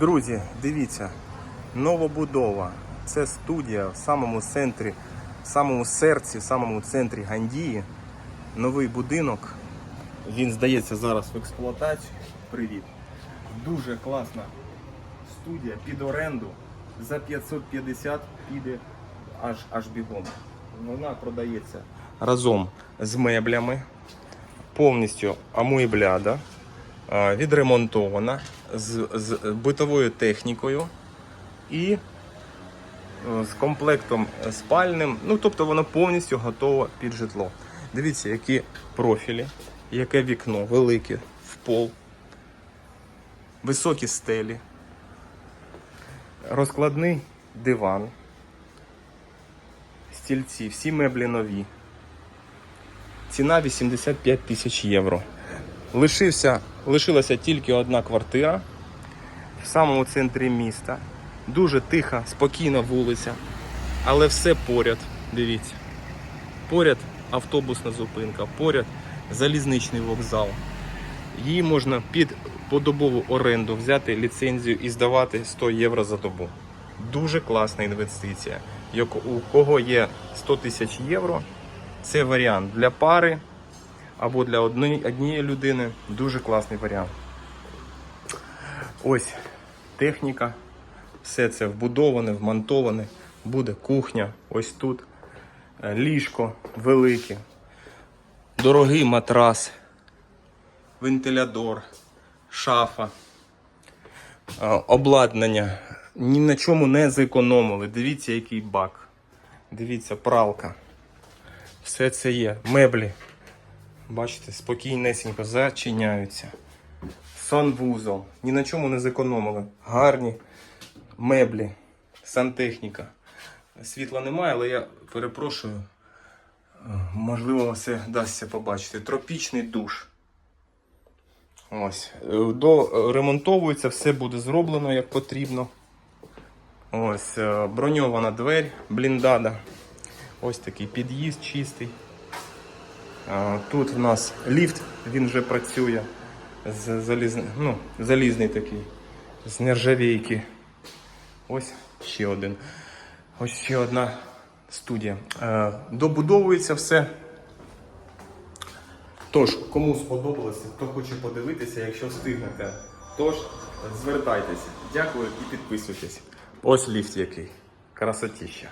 Друзі, дивіться, новобудова. Це студія в самому центрі, в самому серці, в самому центрі Гандії. Новий будинок. Він здається зараз в експлуатацію. Привіт. Дуже класна студія під оренду. За 550 піде аж, аж бігом. Вона продається разом з меблями, повністю амуєбляда, відремонтована з, з битовою технікою і е, з комплектом спальним. Ну, тобто воно повністю готово під житло. Дивіться, які профілі, яке вікно велике в пол, високі стелі, розкладний диван, стільці, всі меблі нові. Ціна 85 тисяч євро. Лишився, лишилася тільки одна квартира в самому центрі міста. Дуже тиха, спокійна вулиця, але все поряд. Дивіться. Поряд автобусна зупинка, поряд залізничний вокзал. Її можна під подобову оренду взяти ліцензію і здавати 100 євро за добу. Дуже класна інвестиція. У кого є 100 тисяч євро, це варіант для пари або для однієї, людини. Дуже класний варіант. Ось техніка. Все це вбудоване, вмонтоване. Буде кухня ось тут. Е, Ліжко велике. Дорогий матрас, вентилятор, шафа, е, обладнання. Ні на чому не зекономили. Дивіться, який бак. Дивіться, пралка. Все це є. Меблі. Бачите, спокійнесенько зачиняються. Санвузол. Ні на чому не зекономили. Гарні меблі, сантехніка. Світла немає, але я перепрошую. Можливо, все вдасться побачити. Тропічний душ. Ось. Е, До ремонтовується, все буде зроблено як потрібно. Ось е, броньована двері, бліндада. Ось такий під'їзд чистий. Тут в нас ліфт, він вже працює. З залізний, ну, залізний такий, з нержавійки. Ось ще один. Ось ще одна студія. Е, Добудовується все. Тож, кому сподобалося, хто хоче подивитися, якщо встигнете, тож звертайтеся. Дякую і підписуйтесь. Ось ліфт який. Красотіща.